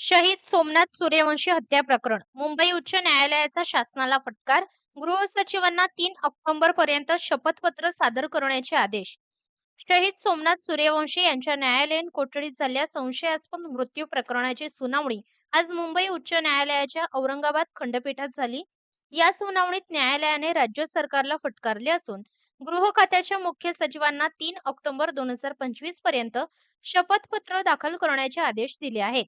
शहीद सोमनाथ सूर्यवंशी हत्या प्रकरण. मुंबई उच्च न्यायालयाचा शासनाला फटकार. गृहसचिवांना तीन ऑक्टोबर पर्यंत शपथपत्र सादर करण्याचे आदेश. शहीद सोमनाथ सूर्यवंशी यांच्या न्यायालयीन कोठडीत झालेल्या संशयास्पद मृत्यू प्रकरणाची सुनावणी आज मुंबई उच्च न्यायालयाच्या औरंगाबाद खंडपीठात झाली. या सुनावणीत न्यायालयाने राज्य सरकारला फटकारले असून गृह खात्याच्या मुख्य सचिवांना तीन ऑक्टोबर दोन हजार पंचवीसपर्यंत शपथपत्र दाखल करण्याचे आदेश दिले आहेत.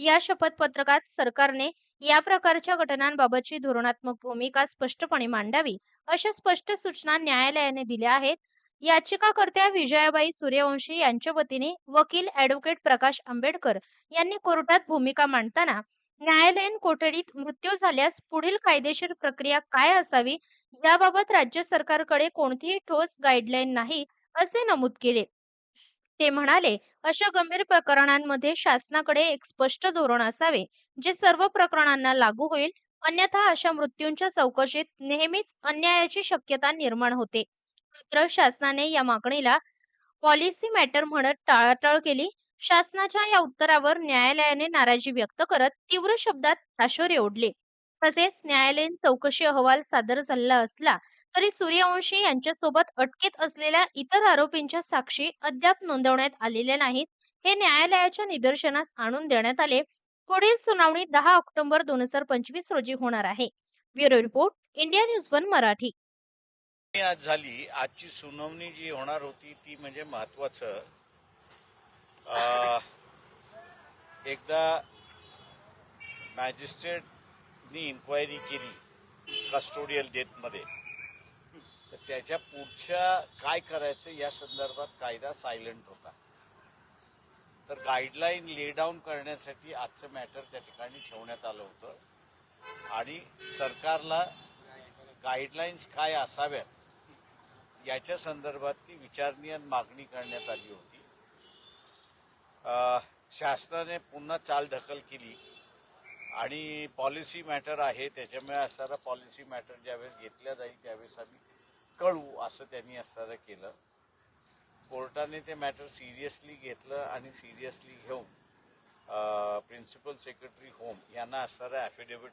या शपथपत्रकात सरकारने या प्रकारच्या घटनांबाबतची धोरणात्मक भूमिका स्पष्टपणे मांडावी अशा स्पष्ट सूचना न्यायालयाने दिल्या आहेत. याचिकाकर्त्या विजयाबाई सूर्यवंशी यांच्या वतीने वकील ऍडव्होकेट प्रकाश आंबेडकर यांनी कोर्टात भूमिका मांडताना न्यायालयीन कोठडीत मृत्यू झाल्यास पुढील कायदेशीर प्रक्रिया काय असावी याबाबत राज्य सरकारकडे कोणतीही ठोस गाईडलाईन नाही असे नमूद केले. ते म्हणाले अशा गंभीर प्रकरणांमध्ये शासनाकडे एक स्पष्ट धोरण असावे जे सर्व प्रकरणांना लागू होईल अन्यथा अशा मृत्यूंच्या चौकशीत नेहमीच अन्यायाची शक्यता निर्माण होते. मात्र शासनाने या मागणीला पॉलिसी मॅटर म्हणत टाळाटाळ केली. शासनाच्या या उत्तरावर न्यायालयाने नाराजी व्यक्त करत तीव्र शब्दात ताशोरे ओढले. तसेच न्यायालयीन चौकशी अहवाल सादर झाला असला तरी सूर्यवंशी यांच्यासोबत अटकेत असलेल्या इतर आरोपींच्या साक्षी अद्याप नोंदवण्यात आलेल्या नाहीत. हे न्यायालयाच्या निदर्शनास आणून देण्यात आले. पुढील सुनावणी दहा ऑक्टोबर दोन हजार पंचवीस रोजी होणार आहे. Bureau report India news one Marathi. आज झाली. आजची सुनावणी जी होणार होती ती म्हणजे महत्वाचं अं, एकदा मॅजिस्ट्रेटनी इन्क्वायरी केली कस्टोडियल डेथमध्ये त्याच्या पुढच्या काय करायचं या संदर्भात कायदा सायलेंट होता. तर गाईडलाईन ले डाऊन करण्यासाठी आजचं मॅटर त्या ठिकाणी ठेवण्यात आलं होतं. आणि सरकारला गाईडलाईन्स काय असाव्यात याच्या संदर्भात ती विचारणी आणि मागणी करण्यात आली होती. शासनाने पुन्हा चाल ढकल केली. आणि पॉलिसी मॅटर आहे त्याच्यामुळे असणारा पॉलिसी मॅटर ज्यावेळेस घेतल्या जाईल त्यावेळेस आम्ही कळू असं त्यांनी असणारं केलं. कोर्टाने ते मॅटर सिरियसली घेतलं आणि सिरियसली घेऊन प्रिन्सिपल सेक्रेटरी होम यांना असणारं ॲफिडेव्हिट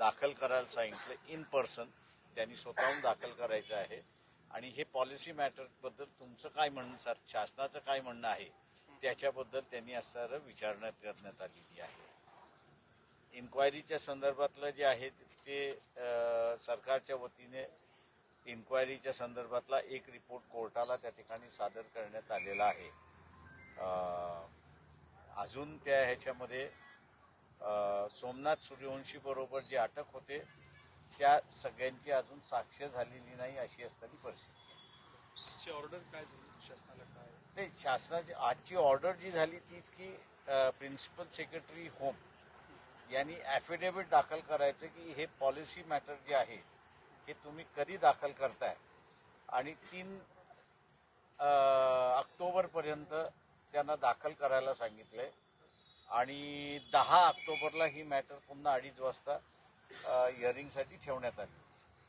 दाखल करायला सांगितलं इन पर्सन त्यांनी स्वतःहून दाखल करायचं आहे. आणि हे पॉलिसी मॅटरबद्दल तुमचं काय म्हणणं सर? शासनाचं काय म्हणणं आहे? त्याच्याबद्दल त्यांनी असणारं विचारणा करण्यात आलेली आहे. इन्क्वायरीच्या संदर्भातलं जे आहे ते सरकारच्या वतीने इन्क्वायरीच्या संदर्भातला एक रिपोर्ट कोर्टाला त्या ठिकाणी सादर करण्यात आलेला आहे. अजून त्या ह्याच्यामध्ये सोमनाथ सूर्यवंशी बरोबर जे अटक होते त्या सगळ्यांची अजून साक्ष झालेली नाही अशी असताना परिस्थिती ऑर्डर काय झाली? शासनाला काय? ते शासनाची आजची ऑर्डर जी झाली ती की प्रिन्सिपल सेक्रेटरी होम यांनी ॲफिडेव्हिट दाखल करायचं की हे पॉलिसी मॅटर जे आहे हे तुम्ही कधी दाखल करताय? आणि तीन ऑक्टोबरपर्यंत त्यांना दाखल करायला सांगितलंय. आणि दहा ऑक्टोबरला ही मॅटर पुन्हा अडीच वाजता हिअरिंगसाठी ठेवण्यात आली.